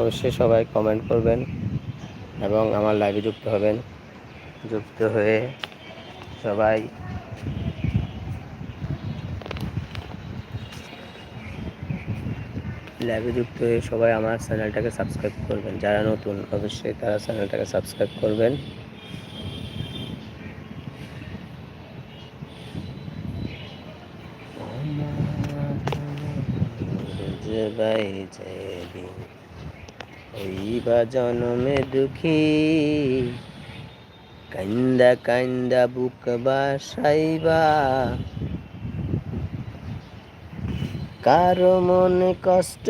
অবশ্যই সবাই কমেন্ট করবেন এবং আমার লাইভে যুক্ত হবেন। যুক্ত হয়ে সবাই লাইভে যুক্ত হয়ে সবাই আমার চ্যানেলটাকে সাবস্ক্রাইব করবেন। যারা নতুন, অবশ্যই তারা চ্যানেলটাকে সাবস্ক্রাইব করবেন। হইবা জনমে দুঃখী কান্দা কান্দা বুক বাসাইবা। কারও মনে কষ্ট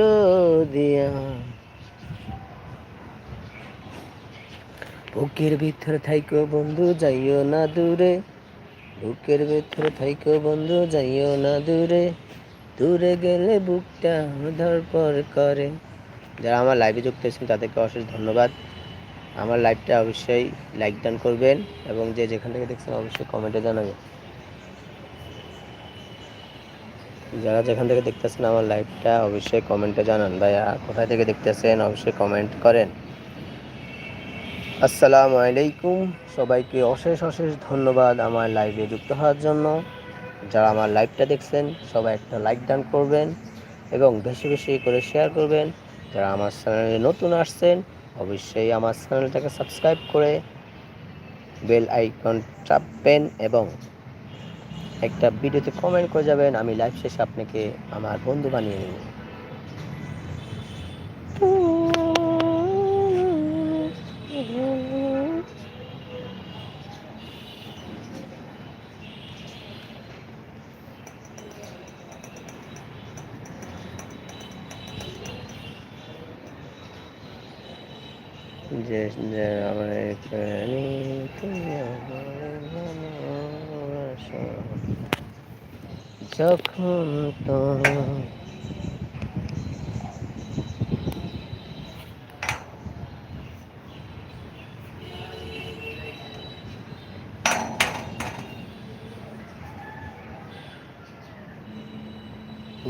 দিয়া বুকের ভিতর থাইকো বন্ধু, যাইও না দূরে। বুকের ভিতর থাইকো বন্ধু, যাইও না দূরে। দূরে গেলে বুকটা ধরপর করে। যারা আমার লাইভে যুক্ত হয়েছেন তাদেরকে অশেষ ধন্যবাদ। আমার লাইভটা অবশ্যই লাইক ডান করবেন এবং যে যেখান থেকে দেখছেন, অবশ্যই কমেন্টে জানাবেন। যারা যেখান থেকে দেখতেছেন আমার লাইভটা অবশ্যই কমেন্টে জানান। ভাইয়া, কোথায় থেকে দেখতেছেন অবশ্যই কমেন্ট করেন। আসসালামু আলাইকুম। সবাইকে অশেষ অশেষ ধন্যবাদ আমার লাইভে যুক্ত হওয়ার জন্য। যারা আমার লাইভটা দেখছেন, সবাই একটা লাইক দান করবেন এবং বেশি বেশি করে শেয়ার করবেন। যারা আমার চ্যানেলে নতুন আসছেন, অবশ্যই আমার চ্যানেলটাকে সাবস্ক্রাইব করে বেল আইকন চাপবেন এবং একটা ভিডিওতে কমেন্ট করে যাবেন, আমি লাইভ শেষে আপনাকে, আমার বন্ধু বানিয়ে নেব যে যে আমার প্রাণী তুমি আমার ভালোবাসো। যখন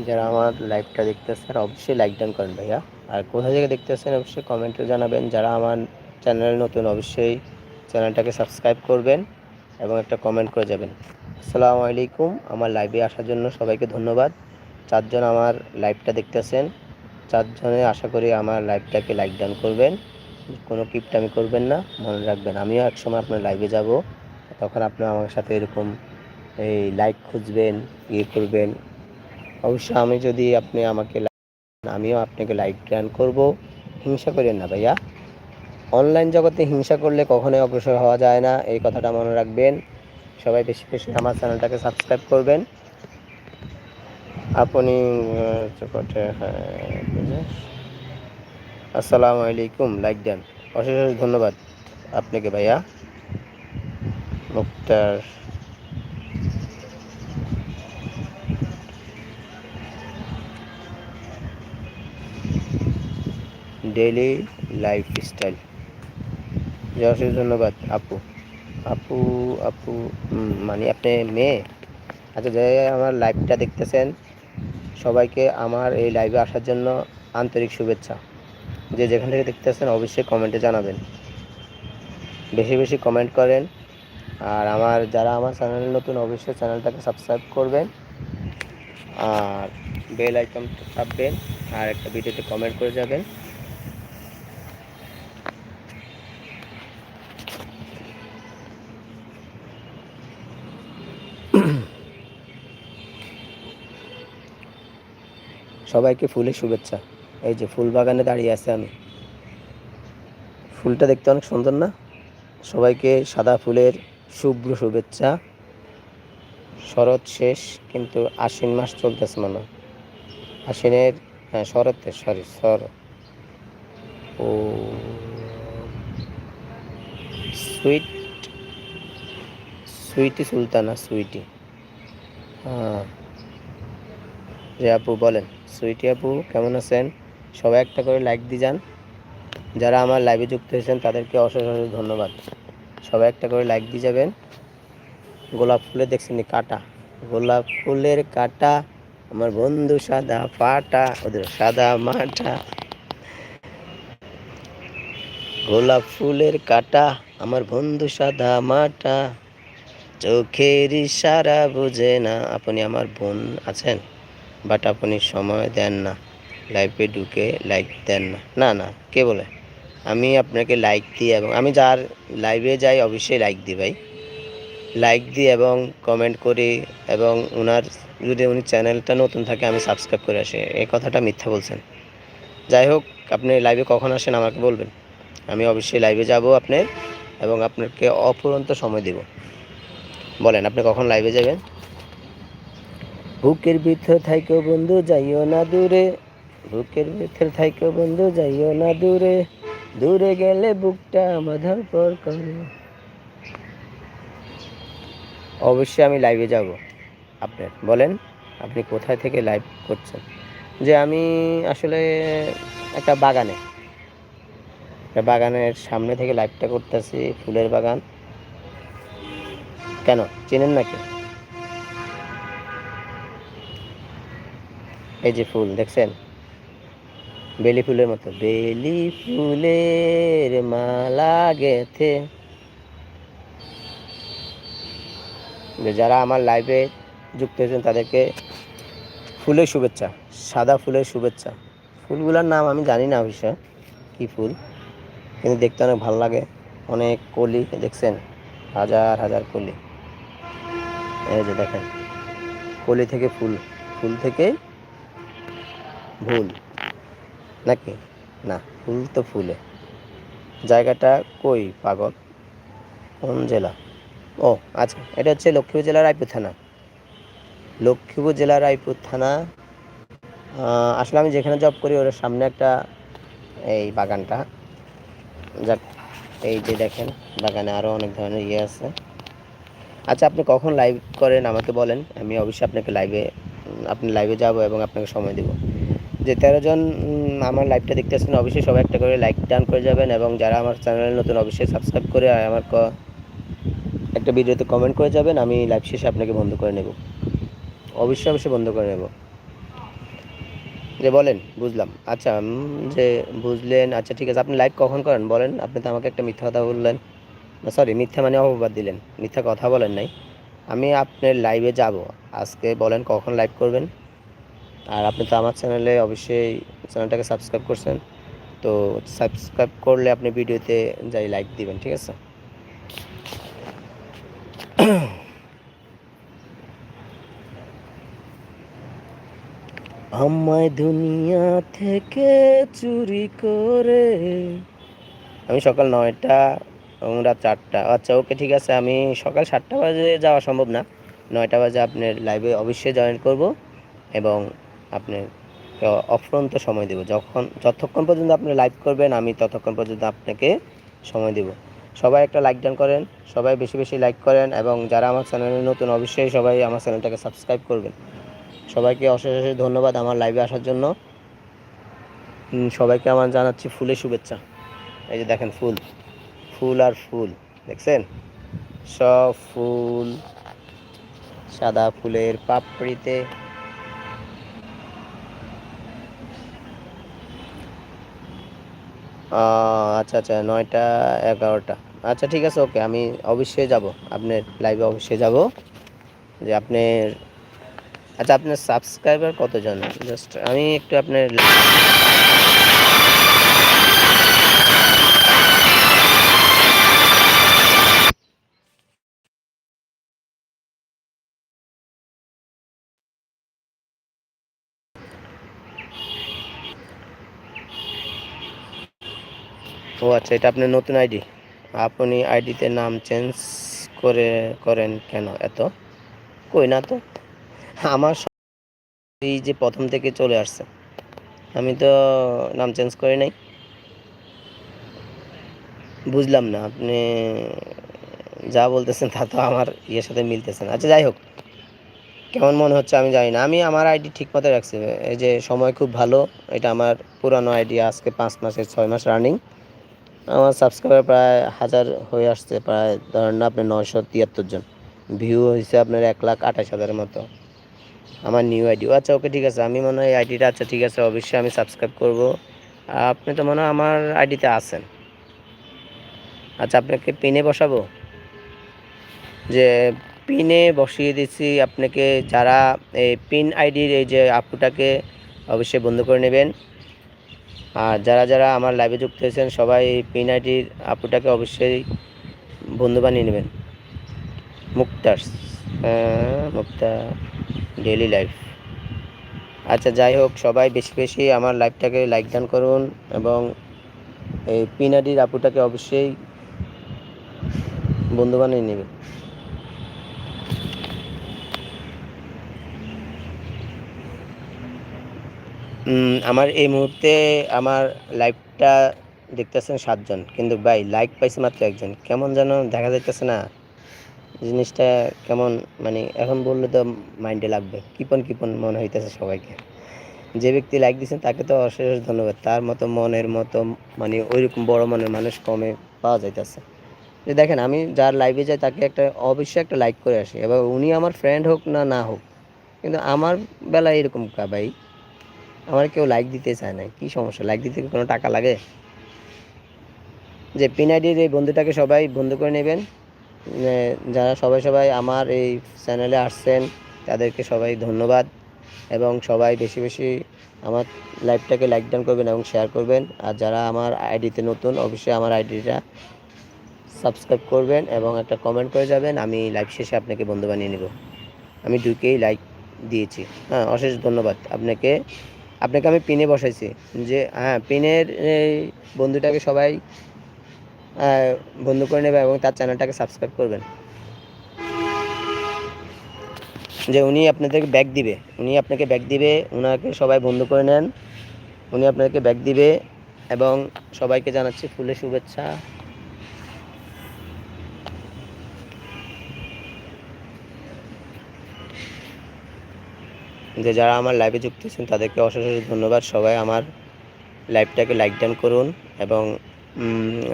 যারা আমার লাইভটা দেখতেছেন, অবশ্যই লাইক ডান করেন ভাইয়া। আর কোথা থেকে দেখতেছেন, অবশ্যই কমেন্টে জানাবেন। যারা আমার চ্যানেল নতুন, অবশ্যই চ্যানেলটাকে সাবস্ক্রাইব করবেন এবং একটা কমেন্ট করে যাবেন। আসসালামু আলাইকুম। আমার লাইভে আসার জন্য সবাইকে ধন্যবাদ। চারজন আমার লাইভটা দেখতেছেন। চারজনে আশা করি আমার লাইভটাকে লাইক ডান করবেন। কোনো কিপটামি করবেন না, মনে রাখবেন আমিও একসময় আপনার লাইভে যাব। তখন আপনি আমার সাথে এরকম এই লাইক খুঁজবেন ইয়ে করবেন। অবশ্য আমি যদি আপনি আমাকে আমিও আপনাকে লাইক ডান করব। হিংসা করেন না ভাইয়া। অনলাইন জগতে হিংসা করলে কখনোই অগ্রসর হওয়া যায় না, এই কথাটা মনে রাখবেন। সবাই বেশি বেশি আমার চ্যানেলটাকে সাবস্ক্রাইব করবেন। আপনি হ্যাঁ? আসসালামু আলাইকুম, লাইক দেন। অশেষ অশেষ ধন্যবাদ আপনাকে ভাইয়া। মুক্তার ডেইলি লাইফস্টাইল অশেষ ধন্যবাদ, আপু। আপু আপু মানে আপনি মেয়ে? আচ্ছা যে আমার লাইভটা দেখতেছেন। সবাইকে আমার এই লাইভে আসার জন্য আন্তরিক শুভেচ্ছা। যে যেখান থেকে দেখতেছেন, অবশ্যই কমেন্টে জানাবেন। বেশি বেশি কমেন্ট করেন। আর আমার, যারা আমার চ্যানেল নতুন, অবশ্যই চ্যানেলটাকে সাবস্ক্রাইব করবেন। আর বেল আইকন চাপবেন। আর একটা ভিডিওতে কমেন্ট করে যাবেন। সবাইকে ফুলের শুভেচ্ছা। এই যে ফুল বাগানে দাঁড়িয়ে আছে আমি। ফুলটা দেখতে অনেক সুন্দর না? সবাইকে সাদা ফুলের শুভ্র শুভেচ্ছা। শরৎ শেষ, কিন্তু আশ্বিন মাস চলতেছে মানে আশ্বিনের হ্যাঁ শরতের সরি শর ও, সুইট, সুইটি সুলতানা, সুইটি। হ্যাঁ। যে আপু, বলেন। সুইটি আপু, কেমন আছেন? সবাই একটা করে লাইক দিয়ে যান। যারা আমার লাইভে যুক্ত হয়েছেন, তাদেরকে অশেষ অশেষ ধন্যবাদ। সবাই একটা করে লাইক দিয়ে যাবেন। গোলাপ ফুলে দেখছেন কাটা? গোলাপ ফুলের কাটা, আমার বন্ধু সাদা পাটা, ওদের সাদা মাটা। গোলাপ ফুলের কাটা, আমার বন্ধু সাদা মাটা। চোখের ইশারা বুঝে না, আপনি আমার বোন আছেন? বাট আপনি সময় দেন না। লাইভে ঢুকে লাইক দেন না। না না, কে বলে? আমি আপনাকে লাইক দিই এবং আমি যার লাইভে যাই অবশ্যই লাইক দিই ভাই। লাইক দিই এবং কমেন্ট করি এবং ওনার যদি উনি চ্যানেলটা নতুন থাকে আমি সাবস্ক্রাইব করে আসি। এই কথাটা মিথ্যা বলছেন। যাই হোক, আপনি লাইভে কখন আসেন আমাকে বলবেন। আমি অবশ্যই লাইভে যাব আপনার এবং আপনাকে অফুরন্ত সময় দেব। বলেন, আপনি কখন লাইভে যাবেন? বুকের ভিতর থাইকো বন্ধু, যাইও না দূরে। বুকের ভিতর থাইকো বন্ধু, যাইও না দূরে। দূরে গেলে বুকটা আমার ধরপর করে। অবশ্যই আমি লাইভে যাব। আপনার, বলেন, আপনি কোথায় থেকে লাইভ করছেন? যে আমি আসলে একটা বাগানে। একটা বাগানের সামনে থেকে লাইভটা করতেছি, ফুলের বাগান। কেন? চেনেন নাকি? এই যে ফুল, দেখছেন? বেলি ফুলের মতো। বেলি ফুলের মালা গেথে। যারা আমার লাইভে যুক্ত হয়েছেন, তাদেরকে ফুলের শুভেচ্ছা, সাদা ফুলের শুভেচ্ছা। ফুলগুলোর নাম আমি জানি না অবশ্য কী ফুল, কিন্তু দেখতে অনেক ভালো লাগে। অনেক কলি, দেখছেন? হাজার হাজার কলি। এই যে দেখেন, কলি থেকে ফুল ফুল থেকে ভুল। নাকি? না ফুল তো ফুলে। জায়গাটা কই, পাগল? কোন জেলা? ও আচ্ছা এটা হচ্ছে লক্ষ্মীপুর জেলার রায়পুর থানা। লক্ষ্মীপুর জেলার রায়পুর থানা আসলে আমি যেখানে জব করি, ওর সামনে একটা এই বাগানটা। যাক, এই যে দেখেন, বাগানে আরও অনেক ধরনের ইয়ে আছে। আচ্ছা আপনি কখন লাইভ করেন আমাকে বলেন। আমি অবশ্যই আপনাকে লাইভে আপনি লাইভে যাব এবং আপনাকে সময় দেব। যে তেরো জন আমার লাইভটা দেখতেছেন অবশ্যই সবাই একটা করে লাইক ডান করে যাবেন এবং যারা আমার চ্যানেলে নতুন, অবশ্যই সাবস্ক্রাইব করে আমার একটা ভিডিওতে কমেন্ট করে যাবেন, আমি লাইভ শেষে আপনাকে বন্ধ করে নেব। অবশ্যই অবশ্যই বন্ধ করে নেব। যে বলেন, বুঝলাম। আচ্ছা যে বুঝলেন আচ্ছা ঠিক আছে, আপনি লাইভ কখন করেন? বলেন, আপনি তো আমাকে একটা মিথ্যা কথা বললেন। সরি মিথ্যা মানে অপবাদ দিলেন, মিথ্যা কথা বলেন নাই। আমি আপনার লাইভে যাব। আজকে বলেন কখন লাইভ করবেন? আর আপনি তো আমার চ্যানেলে অবশ্যই চ্যানেলটাকে সাবস্ক্রাইব করছেন তো সাবস্ক্রাইব করলে আপনি ভিডিওতে যাই লাইক দিবেন ঠিক আছে? আমায় দুনিয়া থেকে চুরি করে। আমি সকাল নয়টা এবং রাত চারটা। আচ্ছা ওকে ঠিক আছে আমি সকাল সাতটা বাজে যাওয়া সম্ভব না। নয়টা বাজে আপনার লাইভে অবশ্যই জয়েন করব এবং আপনার অফরন্ত সময় দেব। যখন, যতক্ষণ পর্যন্ত আপনি লাইভ করবেন, আমি ততক্ষণ পর্যন্ত আপনাকে সময় দেব। সবাই একটা লাইক ডান করেন, সবাই বেশি বেশি লাইক করেন এবং যারা আমার চ্যানেলে নতুন, অবশ্যই সবাই আমার চ্যানেলটাকে সাবস্ক্রাইব করবেন। সবাইকে অশেষ অশেষ ধন্যবাদ আমার লাইভে আসার জন্য। সবাইকে আমার জানাচ্ছি ফুলের শুভেচ্ছা। এই যে দেখেন ফুল ফুল আর ফুল, দেখছেন? সব ফুল সাদা ফুলের পাপড়িতে আচ্ছা আচ্ছা নয়টা, এগারোটা। আচ্ছা ঠিক আছে, ওকে, আমি অবশ্যই যাব। আপনার লাইভে অবশ্যই যাব। যে আপনার আচ্ছা আপনার সাবস্ক্রাইবার কতজন? জাস্ট আমি একটু আপনার ও আচ্ছা এটা আপনার নতুন আইডি? আপনি আইডিতে নাম চেঞ্জ করে করেন কেন? এত? কই না তো? আমার এই যে প্রথম থেকে চলে আসছে। আমি তো নাম চেঞ্জ করি নাই। বুঝলাম না, আপনি যা বলতেছেন তা তো আমার ইয়ের সাথে মিলতেছে না। আচ্ছা যাই হোক। কেমন মনে হচ্ছে আমি জানি না। আমি আমার আইডি ঠিক মতো রাখছি। এই যে সময় খুব ভালো, এটা আমার পুরানো আইডি, আজকে পাঁচ মাসের ছয় মাস রানিং। আমার সাবস্ক্রাইবার প্রায় হাজার হয়ে আসছে, প্রায় ধরেন না আপনি নয়শো তিয়াত্তর জন। ভিউ হয়েছে আপনার এক লাখ আঠাশ হাজারের মতো। আমার নিউ আইডি আচ্ছা ওকে ঠিক আছে। আমি মনে হয় আইডিটা আচ্ছা ঠিক আছে, অবশ্যই আমি সাবস্ক্রাইব করব। আপনি তো মনে হয় আমার আইডিতে আছেন। আচ্ছা আপনাকে পিনে বসাবো? যে পিনে বসিয়ে দিচ্ছি আপনাকে, যারা এই পিন আইডির এই যে আপুটাকে অবশ্যই বন্ধ করে নেবেন। আর যারা যারা আমার লাইভে যুক্ত হয়েছেন, সবাই পিন আইডির আপুটাকে অবশ্যই বন্ধু বানিয়ে নেবেন। মুক্তার মুক্তা ডেলি লাইফ আচ্ছা যাই হোক, সবাই বেশি বেশি আমার লাইভটাকে লাইক ডান করুন এবং এই পিন আইডির আপুটাকে অবশ্যই বন্ধু বানিয়ে নেবেন। আমার এই মুহূর্তে আমার লাইভটা দেখতেছেন সাতজন। কিন্তু ভাই লাইক পাইছে মাত্র একজন। কেমন যেন দেখা যাইতেছে না, জিনিসটা কেমন মানে এখন বললে তো মাইন্ডে লাগবে। কিপন কিপন মনে হইতেছে সবাইকে। যে ব্যক্তি লাইক দিয়েছেন তাকে তো অশেষ ধন্যবাদ। তার মতো মনের মতো মানে ওইরকম বড় মনের মানুষ কমে পাওয়া যাইতেছে। যে দেখেন, আমি যার লাইভে যাই, তাকে একটা অবশ্যই একটা লাইক করে আসি। এবার উনি আমার ফ্রেন্ড হোক না না হোক, কিন্তু আমার বেলা এরকম কা ভাই আমার কেউ লাইক দিতে চায় না। কি সমস্যা? লাইক দিতে কোনো টাকা লাগে? যে পিনাইডির এই বন্ধুটাকে সবাই বন্ধু করে নেবেন। যারা সবাই সবাই আমার এই চ্যানেলে আসছেন, তাদেরকে সবাই ধন্যবাদ এবং সবাই বেশি বেশি আমার লাইভটাকে লাইক ডাউন করবেন এবং শেয়ার করবেন। আর যারা আমার আইডিতে নতুন, অবশ্যই আমার আইডিটা সাবস্ক্রাইব করবেন এবং একটা কমেন্ট করে যাবেন, আমি লাইভ শেষে আপনাকে বন্ধু বানিয়ে নেব। আমি দুইকেই লাইক দিয়েছি। হ্যাঁ অশেষ ধন্যবাদ। আপনাকে আপনাকে আমি পিনে বসাইছি যে হ্যাঁ পিনের এই বন্ধুটাকে সবাই বন্ধু করে নেবে এবং তার চ্যানেলটাকে সাবস্ক্রাইব করবেন। যে উনি আপনাদেরকে ব্যাগ দিবে, উনি আপনাকে ব্যাগ দিবে ওনাকে সবাই বন্ধু করে নেন, উনি আপনাকে ব্যাগ দিবে এবং সবাইকে জানাচ্ছি ফুলের শুভেচ্ছা। যে যারা আমার লাইভে যুক্ত হয়েছেন তাদেরকে অশেষ অশেষ ধন্যবাদ। সবাই আমার লাইভটাকে লাইক ডান করুন এবং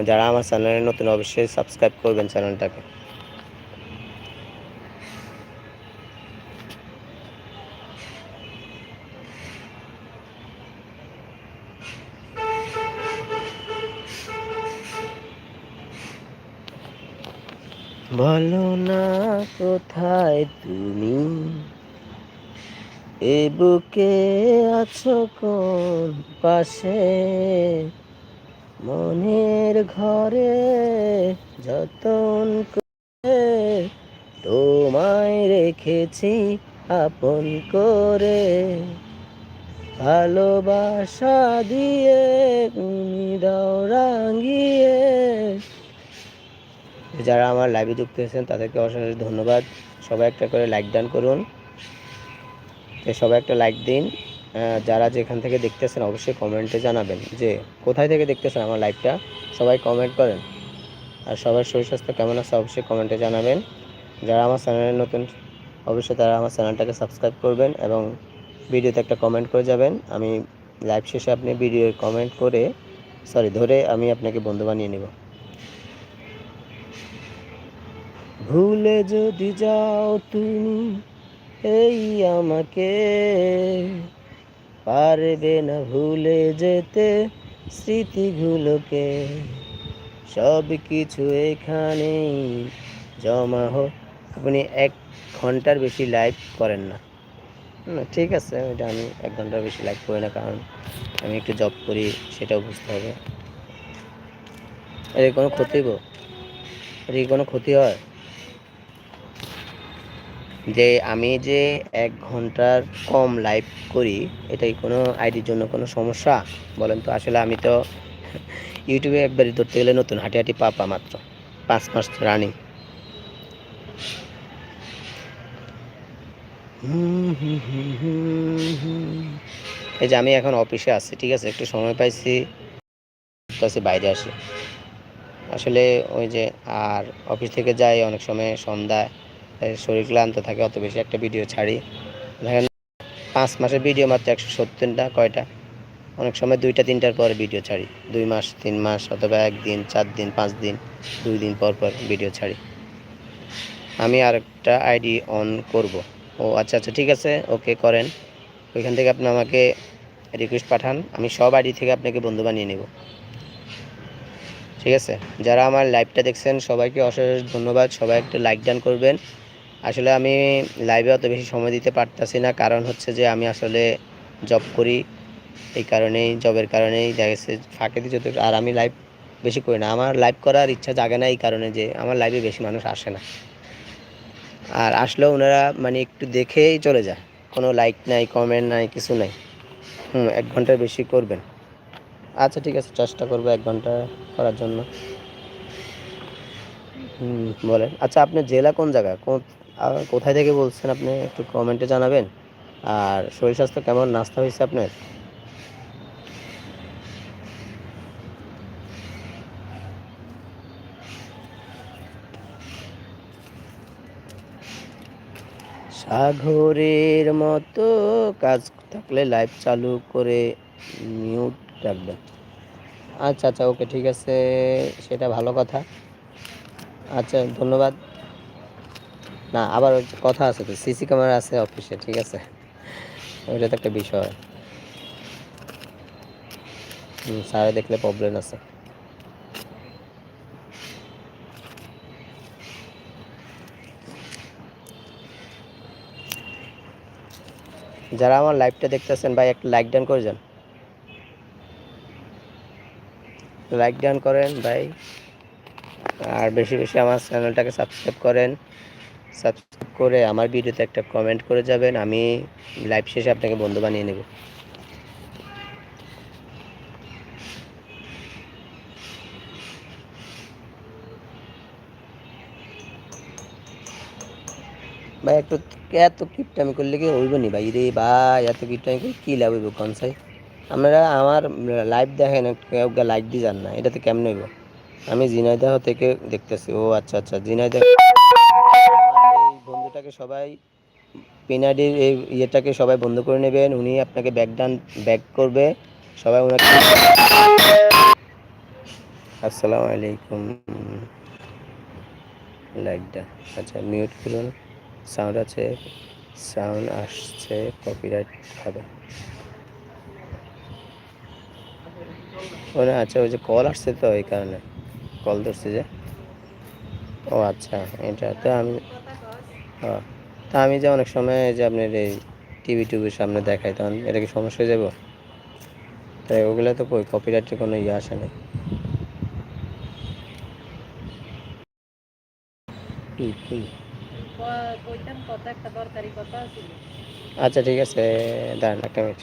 যারা আমার চ্যানেলে নতুন, অবশ্যই সাবস্ক্রাইব করবেন চ্যানেলটাকে বলো না কোথায় তুমি? এ বুকে আছো কোন পাশে? মনের ঘরে যতন করে তোমায় রেখেছি আপন করে। ভালোবাসা দিয়ে তুমি দাও রাঙিয়ে। যারা আমার লাইভে যুক্ত হয়েছেন, তাদেরকে অশেষ ধন্যবাদ। সবাই একটা করে লাইক ডান করুন। তো সবাই একটা লাইক দিন। যারা যেখান থেকে দেখতেছেন অবশ্যই কমেন্টে জানাবেন যে কোথায় থেকে দেখতেছেন আমার লাইভটা সবাই কমেন্ট করেন। আর সবার শরীর স্বাস্থ্য কেমন আছে অবশ্যই কমেন্টে জানাবেন। যারা আমার চ্যানেলে নতুন, অবশ্যই তারা আমার চ্যানেলটাকে সাবস্ক্রাইব করবেন এবং ভিডিওতে একটা কমেন্ট করে যাবেন। আমি লাইভ শেষে আপনি ভিডিও কমেন্ট করে সরি ধরে আমি আপনাকে বন্ধু বানিয়ে নেব। ভুলে যদি যাও তুমি এই আমাকে পারবে না ভুলে যেতে স্মৃতিগুলোকে। সব কিছু এখানেই জমা হোক। আপনি এক ঘণ্টার বেশি লাইভ করেন না। ঠিক আছে, ওইটা আমি এক ঘণ্টার বেশি লাইভ করি না, কারণ আমি একটু জব করি, সেটাও বুঝতে হবে। এর কোনো ক্ষতি গো? এর কোনো ক্ষতি হয়? যে আমি যে এক ঘণ্টার কম লাইভ করি এটাই কোনো আইডির জন্য কোনো সমস্যা? বলেন তো, আসলে আমি তো ইউটিউবে একবারই ধরতে গেলে নতুন হাঁটি হাঁটি পাপা মাত্র, পাঁচ মাস রানিং এই যে আমি এখন অফিসে আসছি ঠিক আছে, একটু সময় পাইছি বাইরে আসি। আসলে ওই যে আর অফিস থেকে যাই অনেক সময় সন্ধ্যায় শরীর ক্লান্ত থাকে, অত বেশি একটা ভিডিও ছাড়ি। দেখেন, পাঁচ মাসের ভিডিও মাত্র একশো সত্তরটা, কয়টা? অনেক সময় দুইটা, তিনটার পরে ভিডিও ছাড়ি। দুই মাস, তিন মাস, অথবা একদিন, চার দিন, পাঁচ দিন, দুই দিন পর পর ভিডিও ছাড়ি। আমি আরেকটা আইডি অন করব। ও আচ্ছা আচ্ছা ঠিক আছে, ওকে, করেন। ওইখান থেকে আপনি আমাকে রিকোয়েস্ট পাঠান, আমি সব আইডি থেকে আপনাকে বন্ধু বানিয়ে নেব। ঠিক আছে? যারা আমার লাইভটা দেখছেন, সবাইকে অশেষ ধন্যবাদ। সবাই একটা লাইক ডান করবেন। আসলে আমি লাইভে অত বেশি সময় দিতে পারতাছি না। কারণ হচ্ছে যে আমি আসলে জব করি, এই কারণেই জবের কারণেই দেখা গেছে ফাঁকে দিয়ে যত আর আমি লাইভ বেশি করি না। আমার লাইভ করার ইচ্ছা জাগে না এই কারণে যে আমার লাইভে বেশি মানুষ আসে না। আর আসলেও ওনারা মানে একটু দেখেই চলে যায়। কোনো লাইক নাই কমেন্ট নাই, কিছু নাই। হুম, এক ঘণ্টার বেশি করবেন। আচ্ছা ঠিক আছে, চেষ্টা করব এক ঘণ্টা করার জন্য। হুম, বলেন। আচ্ছা আপনার জেলা কোন জায়গা? কোন আহ, কোথায় থেকে বলছেন আপনি একটু কমেন্টে জানাবেন। আর শরীর স্বাস্থ্য কেমন? নাস্তা হয়েছে আপনার? সাগরের মতো কাজ থাকলে লাইভ চালু করে মিউট রাখবেন। আচ্ছা আচ্ছা ওকে ঠিক আছে সেটা ভালো কথা। আচ্ছা ধন্যবাদ। না, আবার কথা আছে তো সিসি ক্যামেরা আছে অফিসে, ঠিক আছে? ওইটা তো একটা বিষয়। স্যারে দেখলে প্রবলেম আছে। যারা আমার লাইভটা দেখতেছেন, ভাই, একটা লাইক ডান করে যান। লাইক ডান করেন, ভাই। আর বেশি বেশি আমার চ্যানেলটাকে সাবস্ক্রাইব করেন। সাবস্ক্রাইব করে আমার ভিডিওতে একটা কমেন্ট করে যাবেন, আমি লাইভ শেষে আপনাকে বন্ধু বানিয়ে নেব। ভাই, একটু এত কিপটামি করলে কি হইব নি ভাই? রে ভাই, এত কিপটামি করে কী লাভ হইব কনসাই আপনারা আমার লাইভ দেখেন, কেউ লাইক দিয়ে যান না, এটাতে কেমন হইব? আমি জিনাইদাহ থেকে দেখতেছি। ও আচ্ছা আচ্ছা জিনাইদাহ বন্ধুটাকে সবাই, পিনাডির এই ইয়েটাকে সবাই বন্ধ করে নেবেন, উনি আপনাকে ব্যাক ডান ব্যাক করবে, সবাই ওনাকে আসসালামু আলাইকুম। লাইকটা আচ্ছা মিউট করুন সাউন্ড আছে সাউন্ড আসছে কপিরাইট হবে। ও আচ্ছা ওই যে কল আসছে তো, এই কারণে কল ধরছে যে। ও আচ্ছা এটা তো আমি তা আমি যে অনেক সময় যে আপনার এই টিভি টিভির সামনে দেখাই তখন এটা কি সমস্যা হয়ে যাব? তাই ওগুলো তো কই কপিরাইটের কোনো ইয়ে আসে না আচ্ছা ঠিক আছে দাঁড়ান একটা মিনিট